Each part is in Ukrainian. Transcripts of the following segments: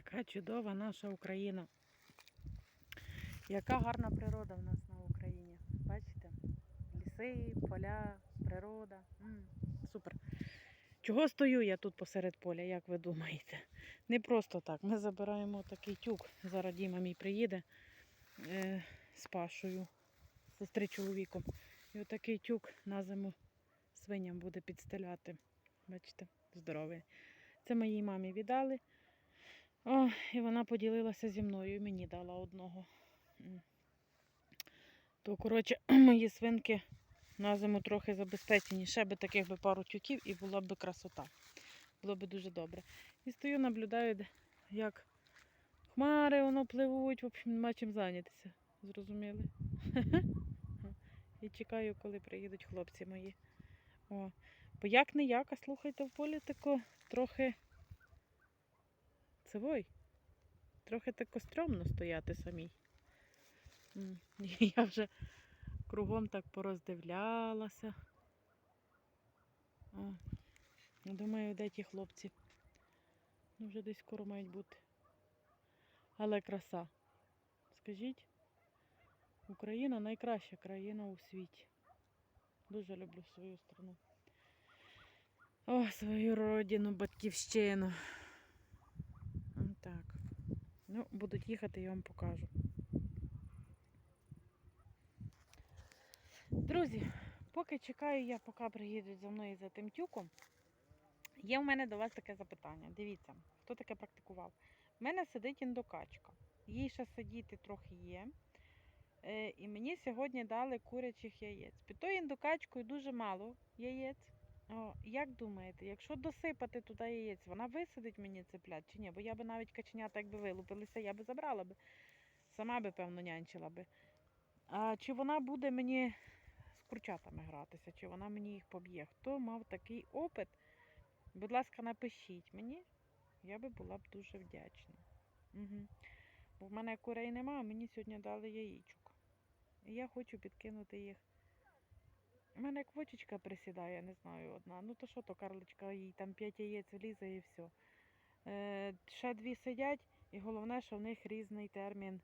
Яка чудова наша Україна. Яка гарна природа в нас на Україні. Бачите? Ліси, поля, природа. М, супер. Чого стою я тут посеред поля, як ви думаєте? Не просто так. Ми забираємо такий тюк. Зараз Діма мій приїде е, з Пашою, сестри чоловіком. І отакий тюк на зиму свиням буде підстеляти. Бачите, здоровий. Це моїй мамі віддали. О, і вона поділилася зі мною і мені дала одного. То, коротше, мої свинки на зиму трохи забезпечені. Ще би таких би пару тюків і була б красота. Було б дуже добре. І стою, наблюдаю, як хмари воно пливуть, в общем, нема чим зайнятися. Зрозуміли? І чекаю, коли приїдуть хлопці мої. О. Бо як не як, а слухайте, в полі тако трохи. Цивой. Трохи тако стрьомно стояти самій. Я вже кругом так пороздивлялася. О, думаю, де ті хлопці? Ну, вже десь скоро мають бути. Але краса. Скажіть, Україна найкраща країна у світі. Дуже люблю свою страну. О, свою родину, батьківщину. Ну, будуть їхати, я вам покажу. Друзі, поки чекаю я, поки приїдуть за мною за тим тюком, є в мене до вас таке запитання. Дивіться, хто таке практикував. У мене сидить індокачка. Їй ще сидіти трохи є. Е, і мені сьогодні дали курячих яєць. Під тою індокачкою дуже мало яєць. О, як думаєте, якщо досипати туди яєць, вона висадить мені цеплят чи ні? Бо я би навіть каченята, якби вилупилися, я би забрала би. Сама би, певно, нянчила би. А чи вона буде мені з курчатами гратися, чи вона мені їх поб'є? Хто мав такий опит? Будь ласка, напишіть мені. Я би була б дуже вдячна. Угу. Бо в мене курей немає, мені сьогодні дали яєчок. І я хочу підкинути їх. У мене квочечка присідає, не знаю, одна. Ну то що то, карличка, їй там п'ять яєць влізе і все. Е, ще дві сидять, і головне, що в них різний термін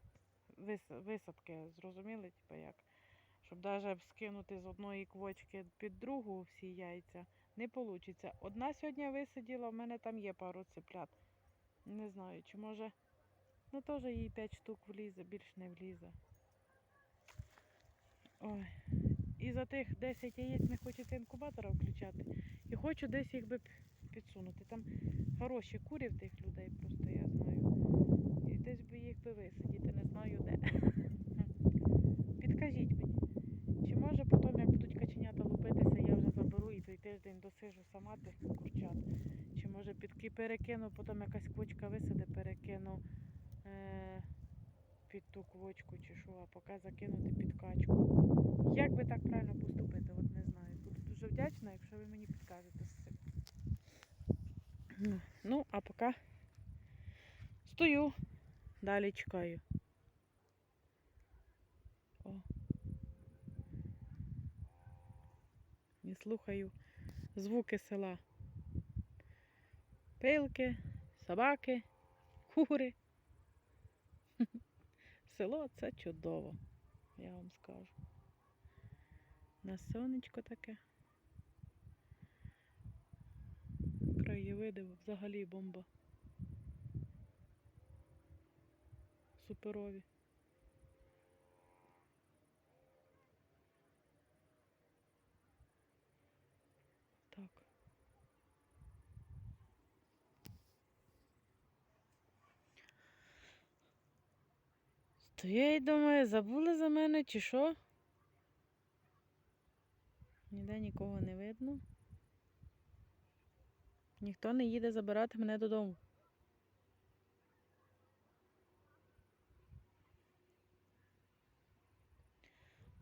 вис- висадки. Зрозуміли, типу як? Щоб навіть скинути з одної квочки під другу всі яйця, не вийде. Одна сьогодні висиділа, в мене там є пару цеплят. Не знаю, чи може. Ну теж їй 5 штук влізе, більш не влізе. Ой. За тих 10 яєць не хочеться інкубатора включати. І хочу десь їх би підсунути. Там хороші курі в тих людей, просто я знаю. І десь би їх би висидіти, не знаю де. Підкажіть мені, чи може потім, як будуть каченята лупитися, я вже заберу і той тиждень досижу сама тих курчат. Чи може підки перекину, потім якась квочка висаде, перекину е- під ту квочку чи що, а поки закинути під качку. Як би так правильно поступити, от не знаю. Буду дуже вдячна, якщо ви мені підкажете з цим. Ну, Ну, а поки стою, далі чекаю. О. І слухаю звуки села. Пилки, собаки, кури. Село це чудово, я вам скажу. На сонечко таке. Краєвиди взагалі бомба. Суперові. Так. То я думаю, забули за мене чи що? Ніде нікого не видно. Ніхто не їде забирати мене додому.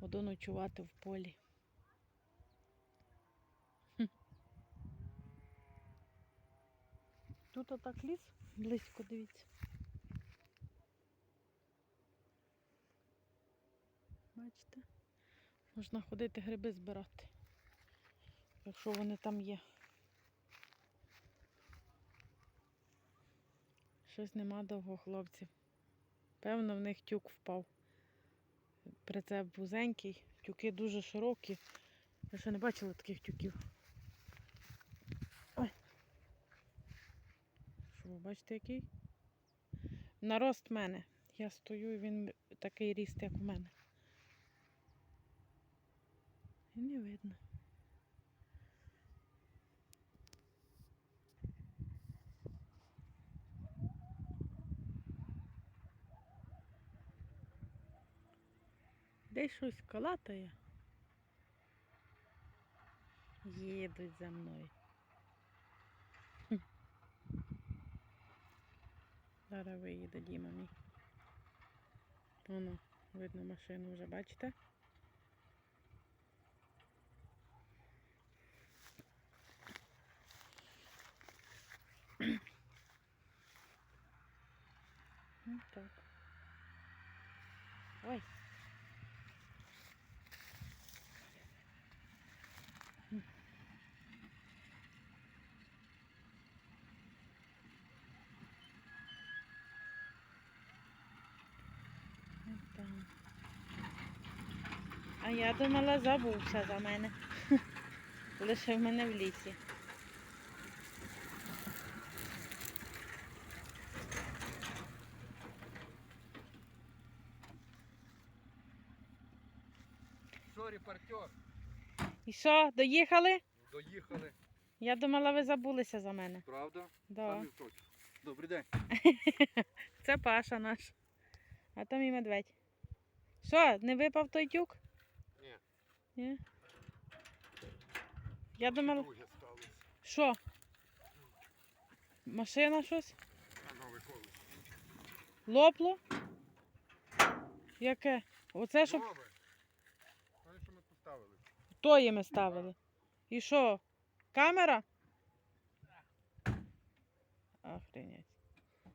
Буду ночувати в полі. Тут отак ліс близько, дивіться. Бачите? Можна ходити гриби збирати, якщо вони там є. Щось нема довго хлопців. Певно, в них тюк впав. Прицеп вузенький, тюки дуже широкі. Я ще не бачила таких тюків. Ой. Що, ви бачите, який? Нарост мене. Я стою і він такий ріст, як у мене. І не видно. Десь щось калатає. Їдуть за мною. Хм. Зараз виїде Діма мій. Воно, видно машину вже, бачите? Ну так. Ой. Отак. А я думала, забувся за мене. Лишив мене в лісі. Що, репортер? І що, доїхали? Доїхали. Я думала, ви забулися за мене. Правда? Да. Добрий день. Це Паша наш. А то мій медведь. Що, не випав той тюк? Ні. Ні? Я думала, Друге сталося. що? Машина щось? На колес. Лопло? Яке? Оце щоб Нове. Що ми поставили. тої ми ставили. І що? Камера? Охренеть.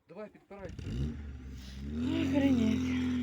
Давай підпирай. Охренеть.